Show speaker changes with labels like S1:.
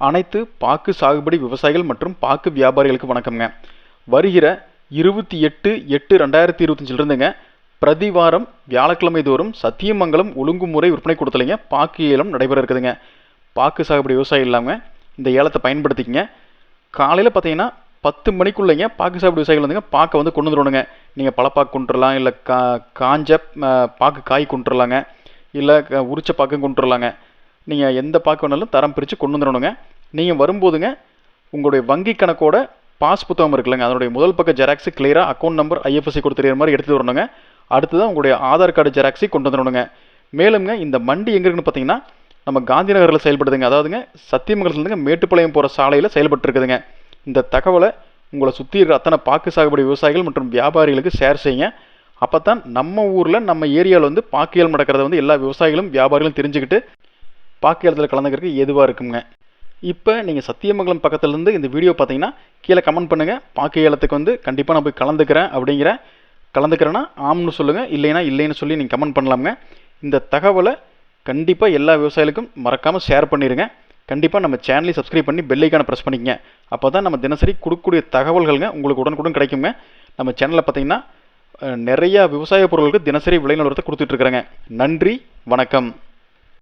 S1: அனைத்து பாக்கு சாகுபடி விவசாயிகள் மற்றும் பாக்கு வியாபாரிகளுக்கு வணக்கம்ங்க. வருகிற இருபத்தி எட்டு எட்டு ரெண்டாயிரத்தி இருபத்தஞ்சிலிருந்துங்க பிரதி வாரம் வியாழக்கிழமை தோறும் சத்தியமங்கலம் ஒழுங்குமுறை விற்பனை கொடுத்தலைங்க பாக்கு ஏலம் நடைபெற இருக்குதுங்க. பாக்கு சாகுபடி விவசாயம் இல்லாமல் இந்த ஏலத்தை பயன்படுத்திக்கங்க. காலையில் பார்த்தீங்கன்னா பத்து மணிக்குள்ளேங்க பாக்கு சாப்பிட விவசாயிகள் வந்துங்க பாக்கை வந்து கொண்டு வந்துடணுங்க. நீங்கள் பழப்பாக்கு கொண்டுடலாம் இல்லை கா காஞ்ச பாக்கு காய் கொண்டுடலாங்க இல்லை க- உரிச்ச பாக்கும் கொண்டுடலாங்க நீங்கள் எந்த பாக்கு வேணாலும் தரம் பிரித்து கொண்டு வந்துடணுங்க. நீங்கள் வரும்போதுங்க உங்களுடைய வங்கி கணக்கோட பாஸ் புத்தகம் இருக்குல்லங்க. அதனுடைய முதல் பக்க ஜெராக்ஸ் கிளியராக அக்கௌண்ட் நம்பர் ஐஎஃப்எஸ்சி கொடுத்துற மாதிரி எடுத்து வரணுங்க. அடுத்ததான் உங்களுடைய ஆதார் கார்டு ஜெராக்ஸை கொண்டு வந்துடணுங்க. மேலுங்க இந்த மண்டி எங்கே இருக்குன்னு பார்த்தீங்கன்னா நம்ம காந்தி நகரில் செயல்படுதுங்க. அதாவதுங்க சத்தியமங்கலத்துலேருந்துங்க மேட்டுப்பாளையம் போகிற சாலையில் செயல்பட்டு இருக்குதுங்க இந்த தகவலை உங்களை சுற்றி இருக்கிற அத்தனை பாக்கு சாகுபடி விவசாயிகள் மற்றும் வியாபாரிகளுக்கு ஷேர் செய்யுங்க. அப்போ தான் நம்ம ஊரில் நம்ம ஏரியாவில் வந்து பாக்கியல் நடக்கிறத வந்து எல்லா விவசாயிகளும் வியாபாரிகளும் தெரிஞ்சுக்கிட்டு பாக்கியலத்தில் கலந்துக்கிறதுக்கு எதுவாக இருக்குங்க? இப்போ நீங்கள் சத்தியமங்கலம் பக்கத்துலேருந்து இந்த வீடியோ பார்த்தீங்கன்னா கீழே கமெண்ட் பண்ணுங்கள் பாக்கு ஏலத்துக்கு வந்து கண்டிப்பாக நான் போய் கலந்துக்கிறேன் அப்படிங்கிற கலந்துக்கிறேன்னா ஆம்னு சொல்லுங்கள் இல்லைன்னா இல்லைன்னு சொல்லி நீங்கள் கமெண்ட் பண்ணலாமுங்க. இந்த தகவலை கண்டிப்பாக எல்லா விவசாயிகளுக்கும் மறக்காமல் ஷேர் பண்ணிடுங்க கண்டிப்பாக நம்ம சேனலை சப்ஸ்கிரைப் பண்ணி பெல்லைக்கான ப்ரெஸ் பண்ணிக்கங்க. அப்போ தான் நம்ம தினசரி கொடுக்கக்கூடிய தகவல்களுங்க உங்களுக்கு உடனுக்குடன் கிடைக்குங்க. நம்ம சேனலில் பார்த்தீங்கன்னா நிறையா விவசாய பொருட்களுக்கு தினசரி விலை நிலவரத்தை கொடுத்துட்ருக்குறேங்க நன்றி வணக்கம்.